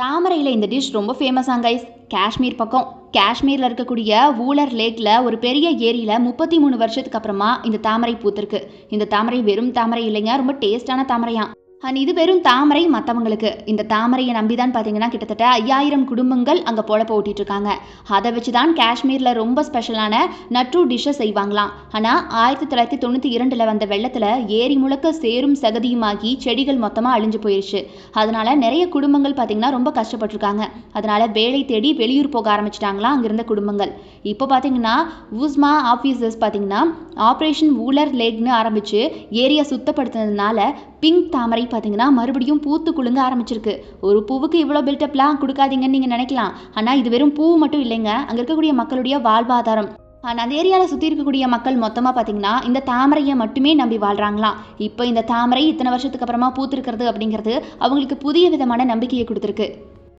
தாமரையில் இந்த டிஷ் ரொம்ப ஃபேமஸாங்க கைஸ் காஷ்மீர் பக்கம். காஷ்மீரில் இருக்கக்கூடிய ஊலர் லேக்கில் ஒரு பெரிய ஏரியில் முப்பத்தி மூணு வருஷத்துக்கு அப்புறமா இந்த தாமரை பூத்திருக்கு. இந்த தாமரை வெறும் தாமரை இல்லைங்க ரொம்ப டேஸ்டான தாமரையாம். அண்ட் இது வெறும் தாமரை மற்றவங்களுக்கு இந்த தாமரையை நம்பி தான் பார்த்தீங்கன்னா கிட்டத்தட்ட ஐயாயிரம் குடும்பங்கள் அங்கே பொழப்ப ஓட்டிட்டு இருக்காங்க அதை வச்சு தான் காஷ்மீரில் ரொம்ப ஸ்பெஷலான நட்ரு டிஷ்ஷை செய்வாங்களாம். ஆனால் ஆயிரத்தி தொள்ளாயிரத்தி தொண்ணூற்றி இரண்டில் வந்த வெள்ளத்தில் ஏரி முழுக்க சேரும் சகதியுமாகி செடிகள் மொத்தமாக அழிஞ்சு போயிடுச்சு அதனால் நிறைய குடும்பங்கள் பார்த்தீங்கன்னா ரொம்ப கஷ்டப்பட்டிருக்காங்க. அதனால் வேலை தேடி வெளியூர் போக ஆரம்பிச்சிட்டாங்களாம் அங்கிருந்த குடும்பங்கள். இப்போ பார்த்தீங்கன்னா ஊஸ்மா ஆஃபீஸர்ஸ் பார்த்தீங்கன்னா ஆப்ரேஷன் ஊலர் லேக்னு ஆரம்பித்து ஏரியா சுத்தப்படுத்துனதுனால பிங்க் தாமரை பார்த்தீங்கன்னா மறுபடியும் பூத்து குலுங்க ஆரம்பிச்சிருக்கு. ஒரு பூவுக்கு இவ்வளோ பில்டப்லாம் கொடுக்காதீங்கன்னு நீங்கள் நினைக்கலாம். ஆனால் இது வெறும் பூ மட்டும் இல்லைங்க. அங்கே இருக்கக்கூடிய மக்களுடைய வாழ்வாதாரம். ஆனால் அந்த ஏரியாவில் சுற்றி இருக்கக்கூடிய மக்கள் மொத்தமாக பார்த்தீங்கன்னா இந்த தாமரையை மட்டுமே நம்பி வாழ்கிறாங்களாம் இப்போ இந்த தாமரை இத்தனை வருஷத்துக்கு அப்புறமா பூத்திருக்கிறது அப்படிங்கிறது அவங்களுக்கு புதிய விதமான நம்பிக்கையை கொடுத்துருக்கு.